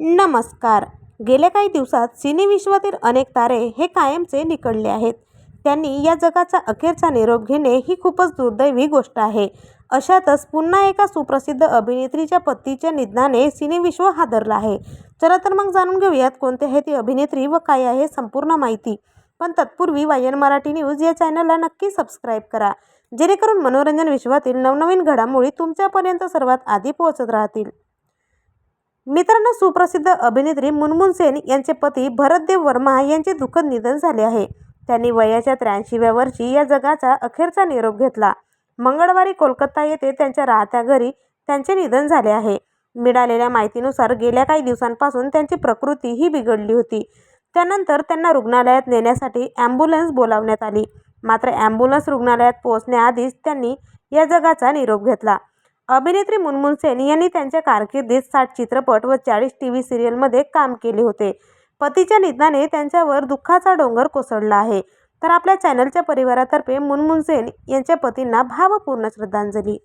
नमस्कार. गेल्या काही दिवसात सिनेविश्वातील अनेक तारे हे कायमचे निकळले आहेत. त्यांनी या जगाचा अखेरचा निरोप घेणे ही खूपच दुर्दैवी गोष्ट आहे. अशातच पुन्हा एका सुप्रसिद्ध अभिनेत्रीच्या पतीच्या निधनाने सिनेविश्व हादरला आहे. चला तर मग जाणून घेऊयात कोणते आहे ती अभिनेत्री व काय आहे संपूर्ण माहिती. पण तत्पूर्वी वायन मराठी न्यूज या चॅनलला नक्की सबस्क्राईब करा. जेणेकरून मनोरंजन विश्वातील नवनवीन घडामोडी तुमच्यापर्यंत सर्वात आधी पोहोचत राहतील. मित्रांनो सुप्रसिद्ध अभिनेत्री मुनमुन सेन यांचे पती भरतदेव वर्मा यांचे दुःखद निधन झाले आहे. त्यांनी वयाच्या त्र्याऐंशीव्या वर्षी या जगाचा अखेरचा निरोप घेतला. मंगळवारी कोलकाता येथे त्यांच्या राहत्या घरी त्यांचे निधन झाले आहे. मिळालेल्या माहितीनुसार गेल्या काही दिवसांपासून त्यांची प्रकृती ही बिघडली होती. त्यानंतर त्यांना रुग्णालयात नेण्यासाठी ॲम्ब्युलन्स बोलावण्यात आली. मात्र ॲम्ब्युलन्स रुग्णालयात पोहोचण्याआधीच त्यांनी या जगाचा निरोप घेतला. अभिनेत्री मुनमुन सेन यांनी त्यांच्या कारकिर्दीत साठ चित्रपट व चाळीस टी व्ही सिरियलमध्ये काम केले होते. पतीच्या निधनाने त्यांच्यावर दुःखाचा डोंगर कोसळला आहे. तर आपल्या चॅनलच्या परिवारातर्फे मुनमुन सेन यांच्या पतींना भावपूर्ण श्रद्धांजली.